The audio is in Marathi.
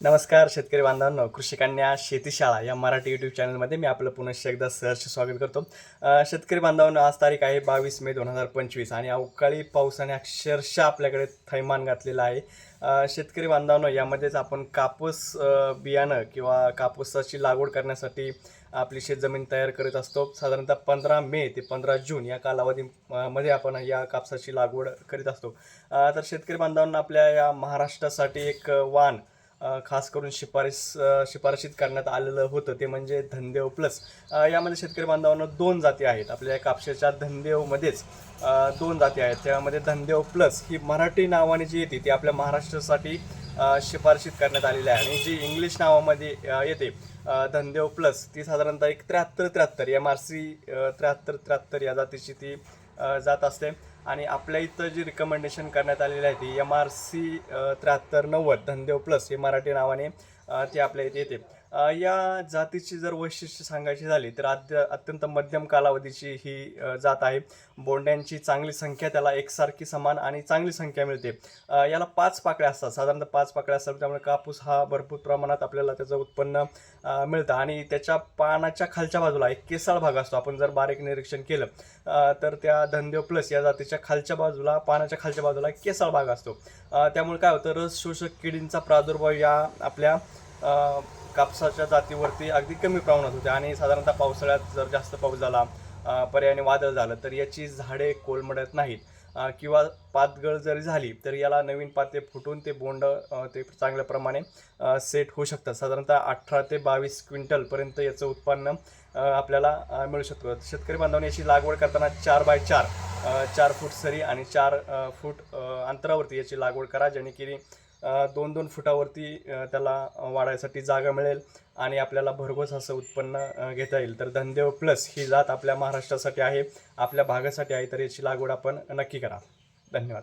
नमस्कार शेतकरी बांधवांनो कृषिकन्या शेतीशाळा या मराठी यूट्यूब चॅनलमध्ये मी आपलं पुनश्च एकदा सहर्ष स्वागत करतो. शेतकरी बांधवांनो आज तारीख आहे बावीस मे दोन हजार पंचवीस आणि अवकाळी पावसाने अक्षरशः आपल्याकडे थैमान घातलेलं आहे. शेतकरी बांधवांनो यामध्येच आपण कापूस बियाणं किंवा कापूसाची लागवड करण्यासाठी आपली शेतजमीन तयार करत असतो. साधारणतः पंधरा मे ते पंधरा जून या कालावधी मध्ये आपण या कापसाची लागवड करीत असतो. तर शेतकरी बांधवांना आपल्या या महाराष्ट्रासाठी एक वाण खास करून शिफारस शिफारशीत करण्यात आलेलं होतं ते म्हणजे धनदेव प्लस यामध्ये शेतकरी बांधवांना दोन जाती आहेत. आपल्या या धनदेवमध्येच दोन जाती आहेत. त्यामध्ये धनदेव प्लस ही मराठी नावाने जी येते ती आपल्या महाराष्ट्रासाठी शिफारशीत करण्यात आलेली आहे. आणि जी इंग्लिश नावामध्ये येते धनदेव प्लस ती साधारणतः एक त्र्याहत्तर त्र्याहत्तर एम आर सी त्र्याहत्तर त्र्याहत्तर या जातीची ती जात असते. आणि आपल्या इथं जी रिकमेंडेशन करण्यात आलेली आहे ती एम आर सी त्र्याहत्तर नव्वद धनदेव प्लस हे मराठी नावाने ते ती आपल्या इथे येते. या जातीची जर वैशिष्ट्य सांगायची झाली तर अत्य अत्यंत मध्यम कालावधीची ही जात आहे. बोंड्यांची चांगली संख्या त्याला एकसारखी समान आणि चांगली संख्या मिळते. याला पाच पाकळ्या असतात. साधारणतः पाच पाकळ्या असतात त्यामुळे कापूस हा भरपूर प्रमाणात आपल्याला त्याचं उत्पन्न मिळतं. आणि त्याच्या पानाच्या खालच्या बाजूला एक केसाळ भाग असतो. आपण जर बारीक निरीक्षण केलं तर त्या धनदेव प्लस या जातीच्या खालच्या बाजूला पानाच्या खालच्या बाजूला एक केसाळ भाग असतो. त्यामुळे काय होतं? रस शोषक किडींचा प्रादुर्भाव या आपल्या कापसाच्या जातीवरती अगदी कमी प्रमाणात होते. आणि साधारणतः पावसाळ्यात जर जास्त पाऊस झाला पर्यायाने वादळ झालं तर याची झाडे कोलमडत नाहीत. किंवा पातगळ जरी झाली तर याला नवीन पाते फुटून ते बोंड ते चांगल्या प्रमाणे सेट होऊ शकतात. साधारणतः अठरा ते बावीस क्विंटलपर्यंत याचं उत्पन्न आपल्याला मिळू शकतो. शेतकरी बांधवांनी याची लागवड करताना चार बाय चार चार फूट सरी आणि चार फूट अंतरावरती याची लागवड करा जेणेकरी दोन दोन फुटावरती त्याला वाढायसाठी जागा मिळेल आणि आपल्याला भरघोस असं उत्पन्न घेता येईल. तर धनदेव प्लस ही जात आपल्या महाराष्ट्रासाठी आहे आपल्या भागासाठी आहे तर याची लागवड आपण नक्की करा. धन्यवाद.